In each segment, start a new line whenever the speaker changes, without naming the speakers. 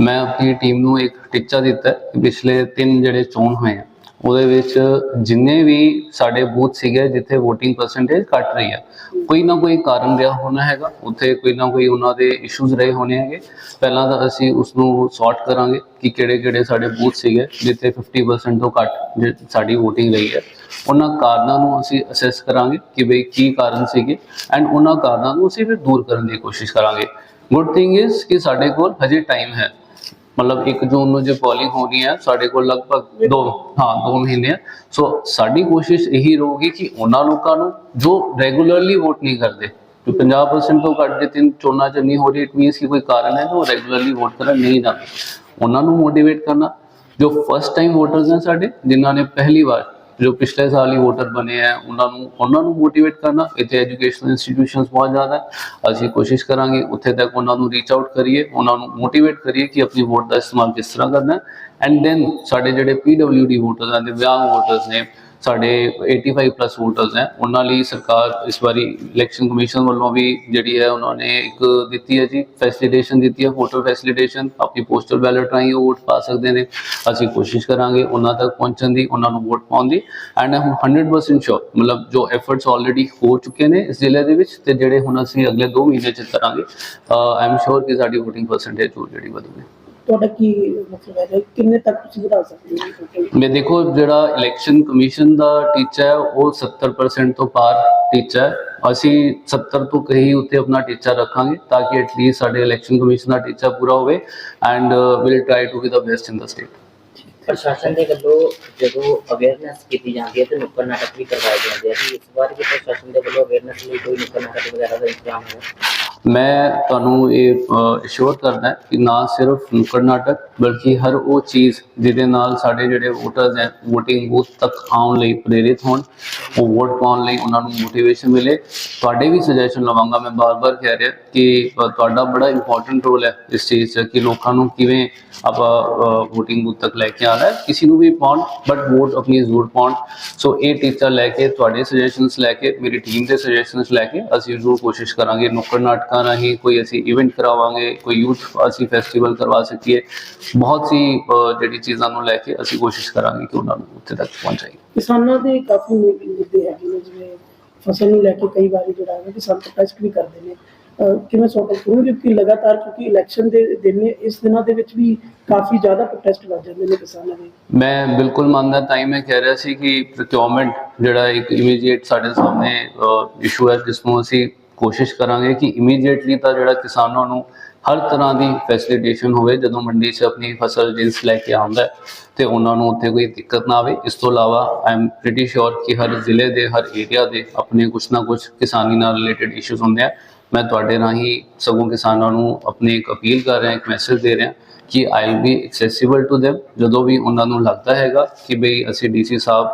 ਮੈਂ ਆਪਣੀ ਟੀਮ ਨੂੰ ਇੱਕ ਟੀਚਾ ਦਿੱਤਾ ਕਿ ਪਿਛਲੇ ਤਿੰਨ ਜਿਹੜੇ ਚੋਣ ਹੋਏ ਆ, ਉਹਦੇ ਵਿੱਚ ਜਿੰਨੇ ਵੀ ਸਾਡੇ ਬੂਥ ਸੀਗੇ ਜਿੱਥੇ VOTING ਪਰਸੈਂਟੇਜ ਘਟ ਰਹੀ ਹੈ ਕੋਈ ਨਾ ਕੋਈ ਕਾਰਨ ਰਿਹਾ ਹੋਣਾ ਹੈਗਾ, ਉੱਥੇ ਕੋਈ ਨਾ ਕੋਈ ਉਹਨਾਂ ਦੇ ਇਸ਼ੂਜ਼ ਰਹੇ ਹੋਣੇ ਹੈਗੇ। ਪਹਿਲਾਂ ਤਾਂ ਅਸੀਂ ਉਸ ਨੂੰ ਸੌਰਟ ਕਰਾਂਗੇ ਕਿ ਕਿਹੜੇ ਕਿਹੜੇ ਸਾਡੇ ਬੂਥ ਸੀਗੇ ਜਿੱਥੇ 50% ਤੋਂ ਘੱਟ ਜੇ ਸਾਡੀ VOTING ਰਹੀ ਹੈ ਉਹਨਾਂ ਕਾਰਨਾਂ ਨੂੰ ਅਸੀਂ ਅਸੈਸ ਕਰਾਂਗੇ ਕਿ ਬਈ ਕੀ ਕਾਰਨ ਸੀਗੇ ਐਂਡ ਉਹਨਾਂ ਕਾਰਨਾਂ ਨੂੰ ਅਸੀਂ ਫਿਰ ਦੂਰ ਕਰਨ ਦੀ ਕੋਸ਼ਿਸ਼ ਕਰਾਂਗੇ। ਗੁੱਡ ਥਿੰਗ ਇਜ਼ ਕਿ ਸਾਡੇ ਕੋਲ ਹਜੇ ਟਾਈਮ ਹੈ। ਮਤਲਬ 1 ਜੂਨ ਨੂੰ ਜੇ ਪੋਲਿੰਗ ਹੋਣੀ ਹੈ ਸਾਡੇ ਕੋਲ ਲਗਭਗ 2 ਹਾਂ 2 ਮਹੀਨੇ ਹੈ ਸੋ ਸਾਡੀ ਕੋਸ਼ਿਸ਼ ਇਹੀ ਰਹੂਗੀ ਕਿ ਉਹਨਾਂ ਲੋਕਾਂ ਨੂੰ ਜੋ ਰੈਗੂਲਰਲੀ ਵੋਟ ਨਹੀਂ ਕਰਦੇ ਜੋ 50% ਤੋਂ ਘੱਟ ਜੇ ਤਿੰਨ ਚੋਣਾਂ ਚ ਨਹੀਂ ਹੋ ਰਹੀ ਇਟ ਮੀਨਸ ਕਿ ਕੋਈ ਕਾਰਨ ਹੈ ਜੋ ਰੈਗੂਲਰਲੀ ਵੋਟ ਕਰਨ ਨਹੀਂ ਜਾਂਦੇ। ਉਹਨਾਂ ਨੂੰ ਮੋਟੀਵੇਟ ਕਰਨਾ। ਜੋ ਫਸਟ ਟਾਈਮ ਵੋਟਰਸ ਨੇ ਸਾਡੇ ਜਿਨ੍ਹਾਂ ਨੇ ਪਹਿਲੀ ਵਾਰ ਜੋ ਪਿਛਲੇ ਸਾਲ ਹੀ ਵੋਟਰ ਬਣੇ ਆ ਉਹਨਾਂ ਨੂੰ ਉਹਨਾਂ ਨੂੰ ਮੋਟੀਵੇਟ ਕਰਨਾ, ਇੱਥੇ ਐਜੂਕੇਸ਼ਨਲ ਇੰਸਟੀਟਿਊਸ਼ਨਸ ਬਹੁਤ ਜ਼ਿਆਦਾ ਅਸੀਂ ਕੋਸ਼ਿਸ਼ ਕਰਾਂਗੇ, ਉੱਥੇ ਤੱਕ ਉਹਨਾਂ ਨੂੰ ਰੀਚ ਆਊਟ ਕਰੀਏ, ਉਹਨਾਂ ਨੂੰ ਮੋਟੀਵੇਟ ਕਰੀਏ ਕਿ ਆਪਣੀ ਵੋਟ ਦਾ ਇਸਤੇਮਾਲ ਕਿਸ ਤਰ੍ਹਾਂ ਕਰਨਾ ਐਂਡ ਦੈਨ ਸਾਡੇ ਜਿਹੜੇ ਪੀਡਬਲਯੂਡੀ ਵੋਟਰਸ ਆ, ਦਿਵਿਆਂਗ ਵੋਟਰਸ ਨੇ ਸਾਡੇ 85 ਪਲੱਸ ਵੋਟਰਸ ਹੈ, ਉਹਨਾਂ ਲਈ ਸਰਕਾਰ ਇਸ ਵਾਰੀ ਇਲੈਕਸ਼ਨ ਕਮਿਸ਼ਨ ਵੱਲੋਂ ਵੀ ਜਿਹੜੀ ਹੈ ਉਹਨਾਂ ਨੇ ਇੱਕ ਦਿੱਤੀ ਹੈ ਜੀ ਫੈਸਿਲਿਟੇਸ਼ਨ ਦਿੱਤੀ ਹੈ ਵੋਟਰ ਫੈਸਿਲਿਟੇਸ਼ਨ ਆਪਣੀ ਪੋਸਟਲ ਬੈਲਟ ਰਾਹੀਂ ਉਹ ਵੋਟ ਪਾ ਸਕਦੇ ਨੇ। ਅਸੀਂ ਕੋਸ਼ਿਸ਼ ਕਰਾਂਗੇ ਉਹਨਾਂ ਤੱਕ ਪਹੁੰਚਣ ਦੀ, ਉਹਨਾਂ ਨੂੰ ਵੋਟ ਪਾਉਣ ਦੀ ਐਂਡ ਆਮ 100% ਸ਼ੋਰ ਮਤਲਬ ਜੋ ਐਫਰਟਸ ਆਲਰੇਡੀ ਹੋ ਚੁੱਕੇ ਨੇ ਇਸ ਜ਼ਿਲ੍ਹੇ ਦੇ ਵਿੱਚ ਤੇ ਜਿਹੜੇ ਹੁਣ ਅਸੀਂ ਅਗਲੇ 2 ਮਹੀਨੇ ਚ ਕਰਾਂਗੇ ਆਈ ਐਮ ਸ਼ੋਰ ਕਿ ਸਾਡੀ ਵੋਟਿੰਗ ਪਰਸੈਂਟੇਜ ਜਿਹੜੀ ਵਧੂਗੀ।
ਤੁਹਾਡਾ ਕੀ ਮਤਲਬ ਹੈ? ਕਿੰਨੇ ਤੱਕ ਤੁਸੀਂ ਵਧਾ ਸਕਦੇ ਹੋ total?
ਮੈਂ ਦੇਖੋ ਜਿਹੜਾ ਇਲੈਕਸ਼ਨ ਕਮਿਸ਼ਨ ਦਾ ਟੀਚਾ ਹੈ ਉਹ 70% ਤੋਂ ਪਾਰ ਟੀਚਾ ਹੈ। ਅਸੀਂ 70 ਤੋਂ ਕਹੀ ਉੱਤੇ ਆਪਣਾ ਟੀਚਾ ਰੱਖਾਂਗੇ ਤਾਂ ਕਿ ਐਟਲੀਸਟ ਸਾਡੇ ਇਲੈਕਸ਼ਨ ਕਮਿਸ਼ਨ ਦਾ ਟੀਚਾ ਪੂਰਾ ਹੋਵੇ and will try to be the best in the state
ਪ੍ਰਸ਼ਾਸਨ ਦੇ ਵੱਲੋਂ ਜਦੋਂ ਅਵੇਅਰਨੈਸ ਕੀਤੀ ਜਾਂਦੀ ਹੈ ਤੇ ਨੁੱਕੜ ਨਾਟਕ ਵੀ ਕਰਵਾਏ ਜਾਂਦੇ ਆ ਕਿ ਇਸ ਵਾਰ ਵੀ ਪ੍ਰਸ਼ਾਸਨ ਦੇ ਵੱਲੋਂ ਅਵੇਅਰਨੈਸ ਲਈ ਕੋਈ ਨੁੱਕੜ ਨਾਟਕ ਵਗੈਰਾ ਦਾ ਇੰਤਜ਼ਾਮ ਹੋਇਆ?
ਮੈਂ ਤੁਹਾਨੂੰ ਇਹ ਅਸ਼ੋਰ ਕਰਦਾ ਕਿ ਨਾ ਸਿਰਫ ਨੁੱਕੜ ਨਾਟਕ ਬਲਕਿ ਹਰ ਉਹ ਚੀਜ਼ ਜਿਹਦੇ ਨਾਲ ਸਾਡੇ ਜਿਹੜੇ ਵੋਟਰਸ ਹੈ, VOTING ਬੂਥ ਤੱਕ ਆਉਣ ਲਈ ਪ੍ਰੇਰਿਤ ਹੋਣ, ਉਹ ਵੋਟ ਪਾਉਣ ਲਈ ਉਹਨਾਂ ਨੂੰ ਮੋਟੀਵੇਸ਼ਨ ਮਿਲੇ। ਤੁਹਾਡੇ ਵੀ ਸੁਜੈਸ਼ਨ ਲਵਾਂਗਾ। ਮੈਂ ਬਾਰ-ਬਾਰ ਕਹਿ ਰਿਹਾ ਕਿ ਤੁਹਾਡਾ ਬੜਾ ਇੰਪੋਰਟੈਂਟ ਰੋਲ ਹੈ ਇਸ ਚੀਜ਼ 'ਚ ਕਿ ਲੋਕਾਂ ਨੂੰ ਕਿਵੇਂ ਆਪਾਂ VOTING ਬੂਥ ਤੱਕ ਲੈ ਕੇ ਆਉਣਾ ਹੈ। ਕਿਸੇ ਨੂੰ ਵੀ ਪਾਉਣ ਬਟ ਵੋਟ ਆਪਣੀ ਜ਼ਰੂਰ ਪਾਉਣ। ਸੋ ਇਹ ਟੀਚਾ ਲੈ ਕੇ, ਤੁਹਾਡੇ ਸੁਜੈਸ਼ਨਸ ਲੈ ਕੇ, ਮੇਰੀ ਟੀਮ ਦੇ ਸੁਜੈਸ਼ਨਸ ਲੈ ਕੇ ਅਸੀਂ ਜ਼ਰੂਰ ਕੋਸ਼ਿਸ਼ ਕਰਾਂਗੇ ਨੁੱਕੜ ਨਾਟਕ ਰਾਹੀਂ ਕੋਈ ਅਸੀਂ ਇਵੈਂਟ ਕਰਾਵਾਂਗੇ ਕੋਈ ਯੂਥ ਅਸੀਂ ਫੈਸਟੀਵਲ ਕਰਵਾ ਸਕੀਏ। ਬਹੁਤ ਸੀ ਜਿਹੜੀ ਚੀਜ਼ਾਂ ਨੂੰ ਲੈ ਕੇ ਅਸੀਂ ਕੋਸ਼ਿਸ਼ ਕਰਾਂਗੇ ਕਿ ਉਹਨਾਂ ਨੂੰ ਉੱਥੇ ਤੱਕ ਪਹੁੰਚਾਈਏ।
ਕਿਸਾਨਾਂ ਦੇ ਕਾਫੀ ਮੁੱਦੇ ਹੈਗੇ ਨੇ ਜਿਵੇਂ ਫਸਲ ਨੂੰ ਲੈ ਕੇ ਕਈ ਵਾਰੀ ਜਿਹੜਾ ਹੈ ਕਿਸਾਨ ਪ੍ਰੋਟੈਸਟ ਵੀ ਕਰਦੇ ਨੇ। ਕਿਵੇਂ ਸੌਟ ਕਰੂੰਗੇ ਕਿ ਲਗਾਤਾਰ ਕਿਉਂਕਿ ਇਲੈਕਸ਼ਨ ਦੇ ਦਿਨ ਨੇ ਇਸ ਦਿਨਾਂ ਦੇ ਵਿੱਚ ਵੀ ਕਾਫੀ ਜ਼ਿਆਦਾ ਪ੍ਰੋਟੈਸਟ ਵੱਧ ਜਾਂਦੇ ਨੇ ਕਿਸਾਨਾਂ ਦੇ।
ਮੈਂ ਬਿਲਕੁਲ ਮੰਨਦਾ ਤਾਂ ਹੀ ਮੈਂ ਕਹਿ ਰਿਹਾ ਸੀ ਕਿ ਪ੍ਰੋਕਿਉਰਮੈਂਟ ਜਿਹੜਾ ਇੱਕ ਇਮੀਡੀਏਟ ਸਾਡੇ ਸਾਹਮਣੇ ਇਸ਼ੂ ਹੈ ਜਿਸ ਨੂੰ ਅਸੀਂ ਕੋਸ਼ਿਸ਼ ਕਰਾਂਗੇ ਕਿ ਇਮੀਡੀਏਟਲੀ ਤਾਂ ਜਿਹੜਾ ਕਿਸਾਨਾਂ ਨੂੰ ਹਰ ਤਰ੍ਹਾਂ ਦੀ ਫੈਸਿਲਿਟੇਸ਼ਨ ਹੋਵੇ, ਜਦੋਂ ਮੰਡੀ 'ਚ ਆਪਣੀ ਫਸਲ ਜਿੰਸ ਲੈ ਕੇ ਆਉਂਦਾ ਹੈ, ਤੇ ਉਹਨਾਂ ਨੂੰ ਉੱਥੇ ਕੋਈ ਦਿੱਕਤ ਨਾ ਆਵੇ। ਇਸ ਤੋਂ ਇਲਾਵਾ ਆਈ ਐਮ ਪ੍ਰੀਟੀ ਸ਼ੋਰ ਕਿ ਹਰ ਜ਼ਿਲ੍ਹੇ ਦੇ, ਹਰ ਏਰੀਆ ਦੇ ਆਪਣੇ ਕੁਛ ਨਾ ਕੁਛ ਕਿਸਾਨੀ ਨਾਲ ਰਿਲੇਟਡ ਇਸ਼ੂਜ਼ ਹੁੰਦੇ ਆ। ਮੈਂ ਤੁਹਾਡੇ ਰਾਹੀਂ ਸਗੋਂ ਕਿਸਾਨਾਂ ਨੂੰ ਆਪਣੀ ਇੱਕ ਅਪੀਲ ਕਰ ਰਿਹਾ, ਇੱਕ ਮੈਸੇਜ ਦੇ ਰਿਹਾ ਕਿ I will be accessible to them ਜਦੋਂ ਵੀ ਉਹਨਾਂ ਨੂੰ ਲੱਗਦਾ ਹੈਗਾ ਕਿ ਬਈ ਅਸੀਂ ਡੀਸੀ ਸਾਹਿਬ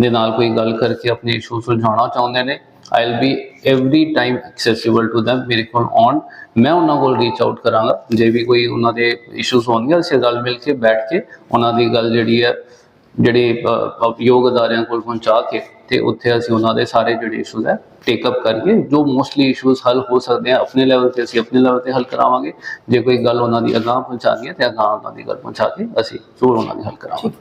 ਦੇ ਨਾਲ ਕੋਈ ਗੱਲ ਕਰਕੇ ਆਪਣੇ ਇਸ਼ੂ ਸੁਲਝਾਉਣਾ ਚਾਹੁੰਦੇ ਨੇ I will be every time accessible to them, ਮੇਰੇ ਕੋਲ ਔਨ ਮੈਂ ਉਹਨਾਂ ਕੋਲ ਰੀਚ ਆਊਟ ਕਰਾਂਗਾ। ਜੇ ਵੀ ਕੋਈ ਉਹਨਾਂ ਦੇ ਇਸ਼ੂਜ਼ ਹੋਣਗੇ ਅਸੀਂ ਗੱਲ ਮਿਲ ਕੇ ਬੈਠ ਕੇ ਉਹਨਾਂ ਦੀ ਗੱਲ ਜਿਹੜੀ ਹੈ, ਜਿਹੜੇ ਯੋਗ ਅਦਾਰਿਆਂ ਕੋਲ ਪਹੁੰਚਾ ਕੇ ਤੇ ਉੱਥੇ ਅਸੀਂ ਉਹਨਾਂ ਦੇ ਸਾਰੇ ਜਿਹੜੇ ਇਸ਼ੂਜ਼ ਹੈ ਟੇਕ ਅਪ ਕਰਕੇ ਜੋ ਮੋਸਟਲੀ ਇਸ਼ੂਜ਼ ਹੱਲ ਹੋ ਸਕਦੇ ਆ, ਆਪਣੇ ਲੈਵਲ ਤੇ ਅਸੀਂ ਆਪਣੇ ਲੈਵਲ ਤੇ ਹੱਲ ਕਰਾਵਾਂਗੇ। ਜੇ ਕੋਈ ਗੱਲ ਉਹਨਾਂ ਦੀ ਅਗਾਂਹ ਪਹੁੰਚਾਣੀ ਹੈ, ਤੇ ਅਗਾਂਹ ਉਹਨਾਂ ਦੀ ਗੱਲ ਪਹੁੰਚਾ ਕੇ ਅਸੀਂ ਜ਼ਰੂਰ ਉਹਨਾਂ ਦੀ ਹੱਲ ਕਰਾਵਾਂਗੇ।